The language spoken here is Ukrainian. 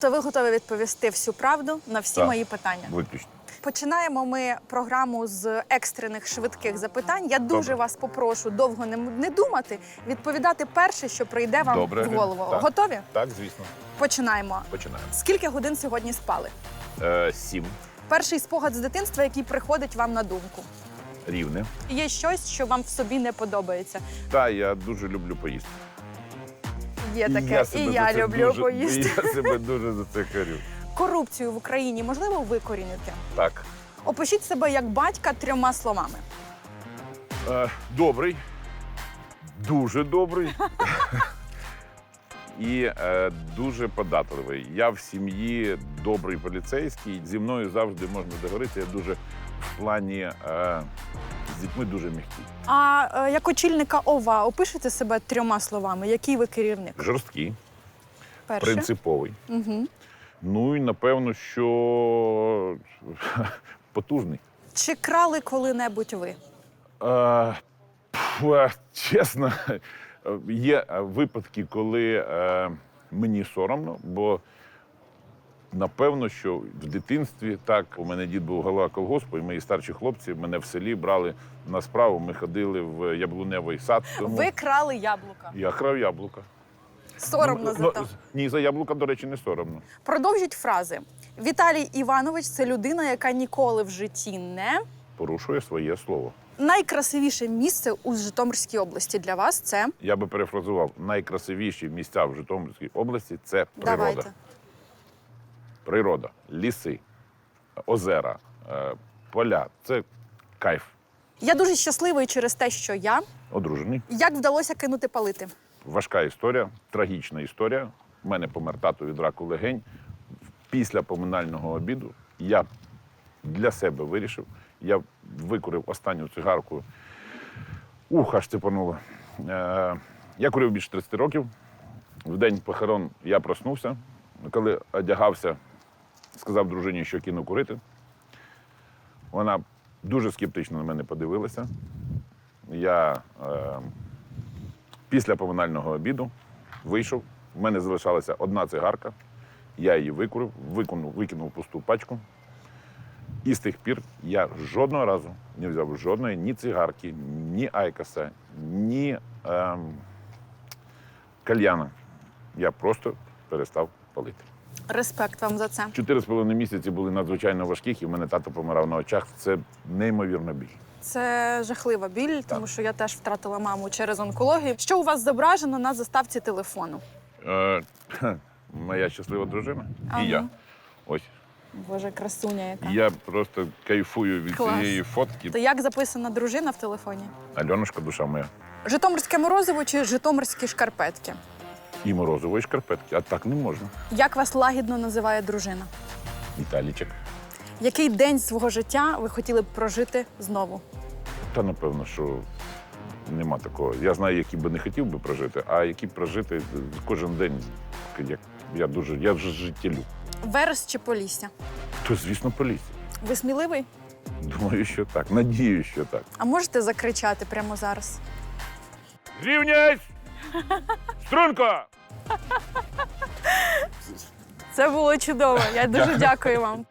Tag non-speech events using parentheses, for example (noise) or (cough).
То ви готові відповісти всю правду на всі Так. мої питання. Виключно. Починаємо ми програму з екстрених швидких запитань. Я дуже Добре. вас попрошу довго не, не думати, відповідати перше, що прийде вам Добре, в голову. так. Готові? Так, звісно. Починаємо. Починаємо. Скільки годин сьогодні спали? Е, сім. Перший спогад з дитинства, який приходить вам на думку. Рівне. Є щось, що вам в собі не подобається. Та я дуже люблю поїсти. Є таке, і себе я за це люблю дуже, поїсти. Я себе дуже за це корю. Корупцію в Україні можливо викорінити. Так. Опишіть себе як батька трьома словами. Е, добрий. Дуже добрий. І е, дуже податливий. Я в сім'ї добрий поліцейський. Зі мною завжди можна договоритися. Я дуже в плані е, з дітьми дуже м'який. А е, як очільника ОВА опишете себе трьома словами. Який ви керівник? Жорсткий, Перше. принциповий. Угу. Ну і напевно, що (laughs) потужний. Чи крали коли-небудь ви? (laughs) Е, пф, чесно, є випадки, коли е, мені соромно, бо напевно, що в дитинстві так у мене дід був голова колгоспу, і мої старші хлопці мене в селі брали на справу. Ми ходили в яблуневий сад. Тому Ви крали яблука. я крав яблука. Соромно Ну, за ну, Ні, за яблука, до речі, не соромно. Продовжіть фрази. Віталій Іванович це людина, яка ніколи в житті не Порушує своє слово. найкрасивіше місце у Житомирській області для вас. Це Я би перефразував найкрасивіші місця в Житомирській області це природа. давайте. Природа, ліси, озера, е, поля це кайф. Я дуже щасливий через те, що я Одружений. як вдалося кинути палити. Важка історія, трагічна історія. У мене помер тато від раку легень. Після поминального обіду я для себе вирішив. Я викурив останню цигарку. Ух, аж цепануло. Е, я курив більше 30 років. В день похорон я проснувся. Коли одягався, сказав дружині, що кину курити. Вона дуже скептично на мене подивилася. Я е, після поминального обіду вийшов. У мене залишалася одна цигарка. Я її викурив, викинув, викинув пусту пачку. І з тих пір я жодного разу не взяв жодної ні цигарки, ні айкоса, ні ем, кальяна. Я просто перестав палити. Респект вам за це. Чотири з половиною місяці були надзвичайно важких, і в мене тато помирав на очах. Це неймовірна біль. Це жахлива біль, тому що я теж втратила маму через онкологію. Що у вас зображено на заставці телефону? Е, (clears throat) моя щаслива дружина Ага. і я. Ось. Боже, красуня яка. Я просто кайфую від Клас. цієї фотки. То як записана дружина в телефоні? Альонушка, душа моя. Житомирське морозиво чи житомирські шкарпетки? І морозової шкарпетки, а так не можна. Як вас лагідно називає дружина? Віталічик. Який день свого життя ви хотіли б прожити знову? Та напевно, що нема такого. Я знаю, які би не хотів би прожити, а які б прожити кожен день. Як я дуже, я вже життєлю. Верес чи Полісся? То, звісно, поліція. Ви сміливий? Думаю, що так. Надію, що так. А можете закричати прямо зараз? Рівняйсь! (laughs) Струнко! Це було чудово. Я дуже дякую вам.